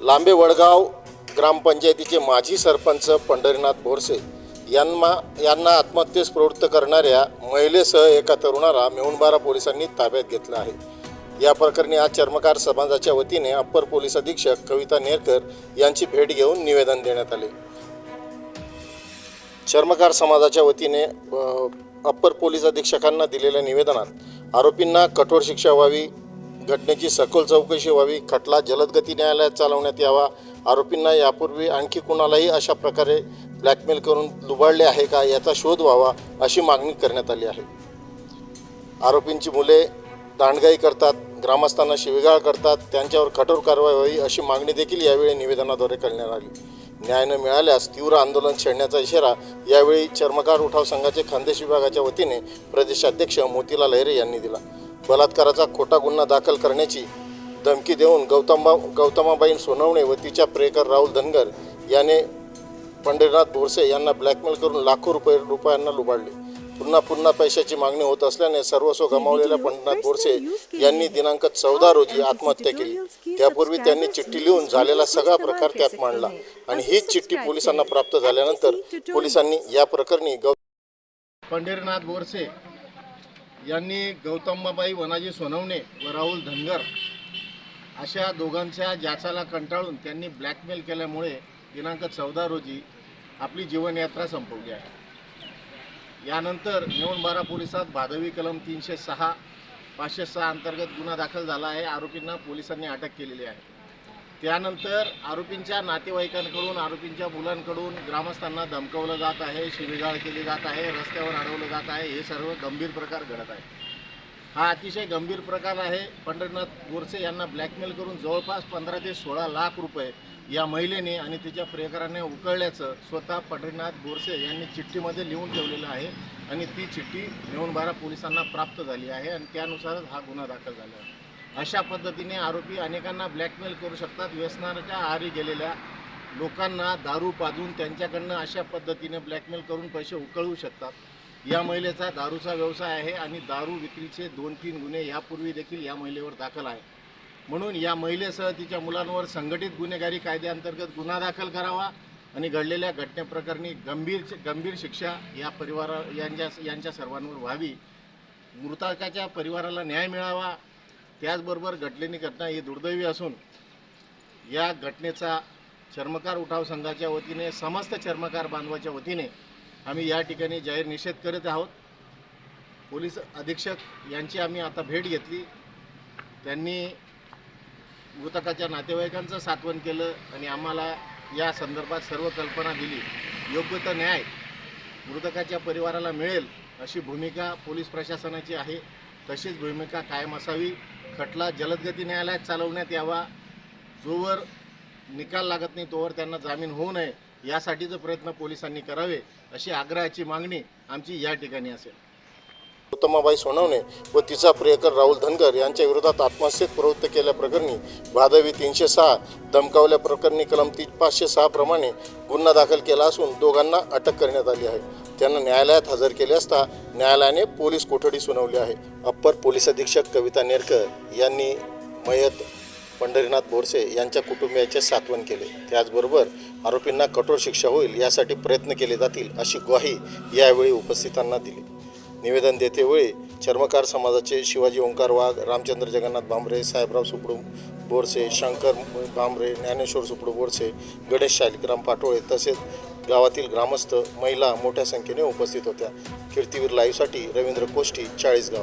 लांबे वडगाव ग्रामपंचायतीचे माजी सरपंच पंढरीनाथ बोरसे यांना यांना आत्महत्येस प्रवृत्त करणाऱ्या महिलेसह एका तरुणाला मेहुणबारा पोलिसांनी ताब्यात घेतलं आहे. या प्रकरणी आज चर्मकार समाजाच्या वतीने अप्पर पोलीस अधीक्षक कविता नेरकर यांची भेट घेऊन निवेदन देण्यात आले. चर्मकार समाजाच्या वतीने अप्पर पोलीस अधीक्षकांना दिलेल्या निवेदनात आरोपींना कठोर शिक्षा व्हावी घटनेची सखोल चौकशी व्हावी खटला जलदगती न्यायालयात चालवण्यात यावा. आरोपींना यापूर्वी आणखी कुणालाही अशा प्रकारे ब्लॅकमेल करून लुबाडले आहे का याचा शोध व्हावा अशी मागणी करण्यात आली आहे. आरोपींची मुले दांडगाई करतात ग्रामस्थांना शिवीगाळ करतात त्यांच्यावर कठोर कारवाई व्हावी अशी मागणी देखील यावेळी निवेदनाद्वारे करण्यात आली. न्याय न मिळाल्यास तीव्र आंदोलन छेडण्याचा इशारा यावेळी चर्मकार उठाव संघाचे खानदेश विभागाच्या वतीने प्रदेशाध्यक्ष मोतीलाल लहरे यांनी दिला. बलात्काराचा खोटा गुन्हा दाखल करण्याची धमकी देऊन गौतमबा गौतमाबाई सोनवणे व तिच्या प्रेकर राहुल धनगर याने पंढरीनाथ बोरसे यांना ब्लॅकमेल करून लाखो रुपये रुपयांना लुबाडले. पुन्हा पुन्हा पैशाची मागणी होत असल्याने सर्वस्व गमावलेल्या पंढरीनाथ बोरसे यांनी दिनांक चौदा रोजी आत्महत्या केली. त्यापूर्वी त्यांनी चिठ्ठी लिहून झालेला सगळा प्रकार त्यात मांडला आणि हीच चिठ्ठी पोलिसांना प्राप्त झाल्यानंतर पोलिसांनी या प्रकरणी गौ पंढरीनाथ बोरसे यांनी गौतमबाई वनाजी सोनवणे व राहुल धनगर अशा दोघांच्या जाचाला कंटाळून त्यांनी ब्लॅकमेल केल्यामुळे दिनांक चौदा रोजी आपली जीवनयात्रा संपवली आहे. यानंतर बारा पोलिसात भादवी कलम तीनशे सहा पाचशे सहा अंतर्गत गुन्हा दाखल झाला आहे. आरोपींना पोलिसांनी अटक केलेली आहे. त्यानंतर आरोपींच्या नातेवाईकांकडून आरोपींच्या मुलांकडून ग्रामस्थांना धमकवलं जात आहे शिवीगाळ केली जात आहे रस्त्यावर अडवलं जात आहे. हे सर्व गंभीर प्रकार घडत आहे हा अतिशय गंभीर प्रकार आहे. पंढरीनाथ गोरसे यांना ब्लॅकमेल करून जवळपास पंधरा ते सोळा लाख रुपये या महिलेने आणि तिच्या प्रियकराने उकळल्याचं स्वतः पंढरीनाथ गोरसे यांनी चिठ्ठीमध्ये लिहून ठेवलेलं आहे आणि ती चिठ्ठी नेऊनबारा पोलिसांना प्राप्त झाली आहे आणि त्यानुसारच हा गुन्हा दाखल झाला आहे. अशा पद्धतीने आरोपी अनेकांना ब्लॅकमेल करू शकतात. व्यसनाच्या आहारी गेलेल्या लोकांना दारू पाजून त्यांच्याकडनं अशा पद्धतीने ब्लॅकमेल करून पैसे उकळवू शकतात. या महिलेचा दारूचा व्यवसाय आहे आणि दारू विक्रीचे दोन तीन गुन्हे यापूर्वी देखील या महिलेवर दाखल आहे म्हणून या महिलेसह तिच्या मुलांवर संघटित गुन्हेगारी कायद्याअंतर्गत गुन्हा दाखल करावा आणि घडलेल्या घटनेप्रकरणी गंभीर गंभीर शिक्षा या परिवारा यांच्या यांच्या सर्वांवर व्हावी. मृताकाच्या परिवाराला न्याय मिळावा त्याचबरोबर घडलेली घटना ही दुर्दैवी असून या घटनेचा चर्मकार उठाव संघाच्या वतीने समस्त चर्मकार बांधवाच्या वतीने आम्ही या ठिकाणी जाहीर निषेध करत आहोत. पोलीस अधीक्षक यांची आम्ही आता भेट घेतली. त्यांनी मृतकाच्या नातेवाईकांचं सात्वन केलं आणि आम्हाला या संदर्भात सर्व कल्पना दिली. योग्य तर न्याय मृतकाच्या परिवाराला मिळेल अशी भूमिका पोलीस प्रशासनाची आहे. तशीच भूमिका कायम असावी. खटला जलदगती न्यायालयात चालवण्यात यावा. जोवर निकाल लागत नाही तोवर त्यांना जामीन होऊ नये यासाठीचे प्रयत्न पोलिसांनी करावे अशी आग्रहाची मागणी आमची या ठिकाणी असेल. उत्तमाबाई सोनवणे व तिचा प्रियकर राहुल धनगर यांच्या विरोधात आत्महत्येत प्रवृत्त केल्याप्रकरणी भादवी तीनशे सहा धमकावल्या प्रकरणी कलम ती पाचशे सहा प्रमाणे गुन्हा दाखल केला असून दोघांना अटक करण्यात आली आहे. त्यांना न्यायालयात हजर केले असता न्यायालयाने पोलीस कोठडी सुनावली आहे. अप्पर पोलीस अधीक्षक कविता नेरकर यांनी मयत पंढरीनाथ बोरसे यांच्या कुटुंबियाचे सात्वन केले. त्याचबरोबर आरोपींना कठोर शिक्षा होईल यासाठी प्रयत्न केले जातील अशी ग्वाही यावेळी उपस्थितांना दिली. निवेदन देतेवेळी चर्मकार समाजाचे शिवाजी ओंकार वाघ रामचंद्र जगन्नाथ भांबरे साहेबराव सुपडू बोरसे शंकर भांबरे ज्ञानेश्वर सुपडू बोरसे गणेश शालिग्राम पाटोळे तसेच गावातील ग्रामस्थ महिला मोठ्या संख्येने उपस्थित होत्या. कीर्तीवीर लाईव्हसाठी रवींद्र कोष्टी चाळीसगाव.